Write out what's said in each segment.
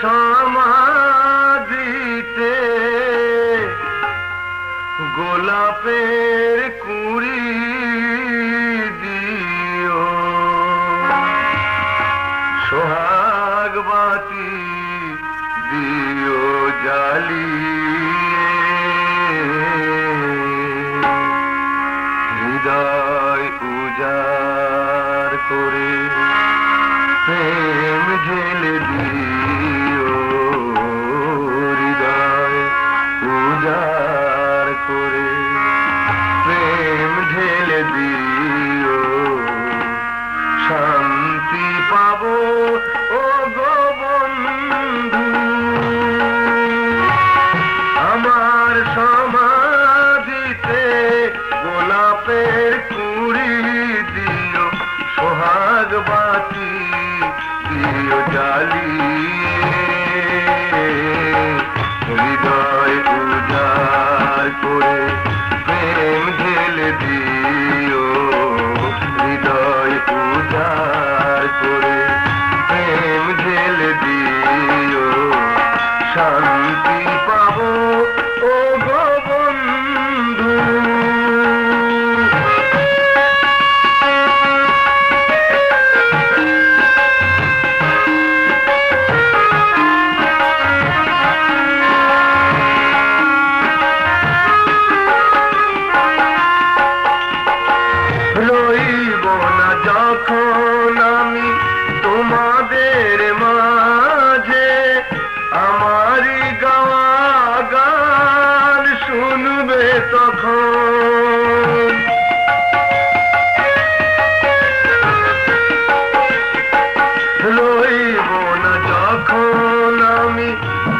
সমাধিতে গোলাপের দিও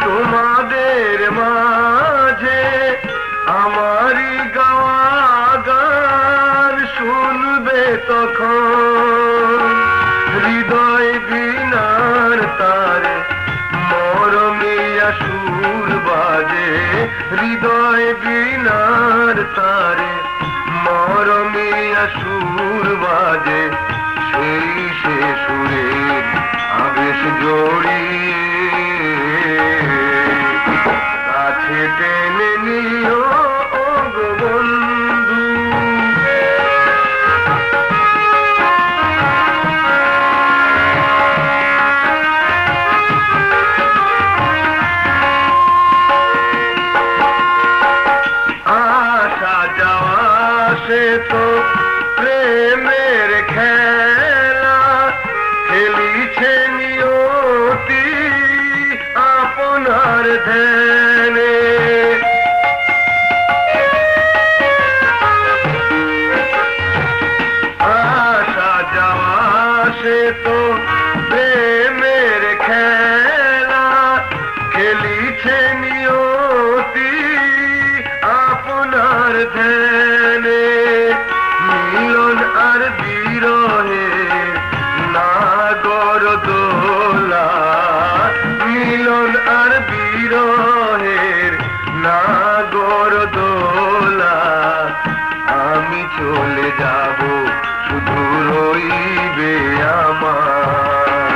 তোমাদের মাঝে আমারই গাওয়া গান শুনবে তখন। হৃদয় বিনার তারে মরমিয়া সুর বাজে। হৃদয় বিনার তারে মরমিয়া সুর বাজে। সেই সে সুরের আবেশ জড়িয়ে সে তো প্রেমের খেলা খেলিছে নিয়তি আপনার ধ্যানে নাগর দোলা নাগর দোলা। আমি চলে যাব, শুধু রইবে আমার।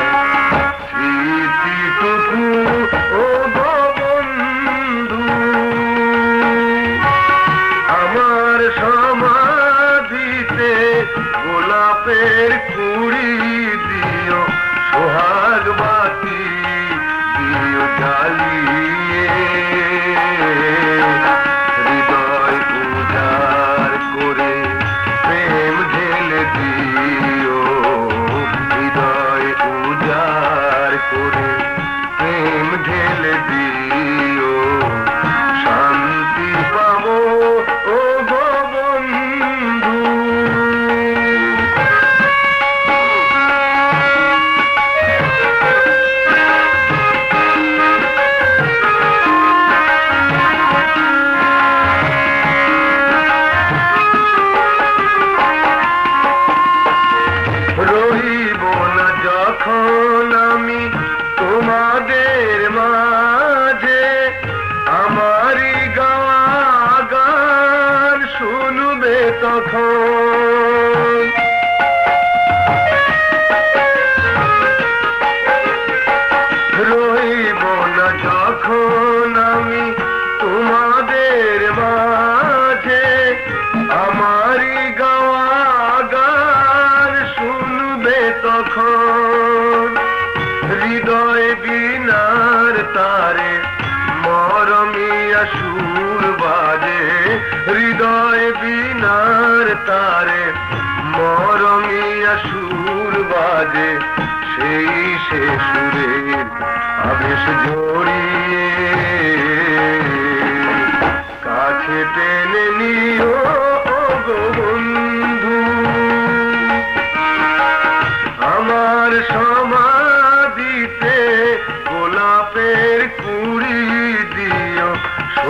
স্মৃতিটুকু ও বন্ধু আমার সমাধিতে গোলাপের কুড়ি দিও। সোহাগ বাতি দিও জ্বালিয়ে সুর বাজে হৃদয় বিনার তারে মরমিয়া সুর বাজে। সেই সে সুরের আবেশ জড়িয়ে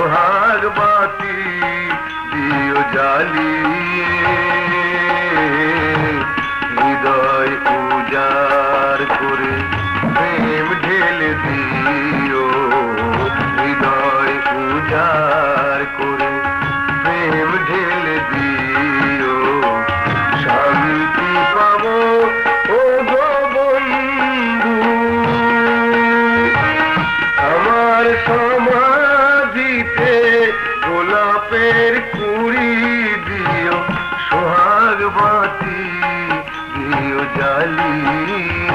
সোহাগ বাতি দিও জ্বালিয়ে চাঁদের কুড়ি দিও সোহাগ বাতি দিও জালিয়ে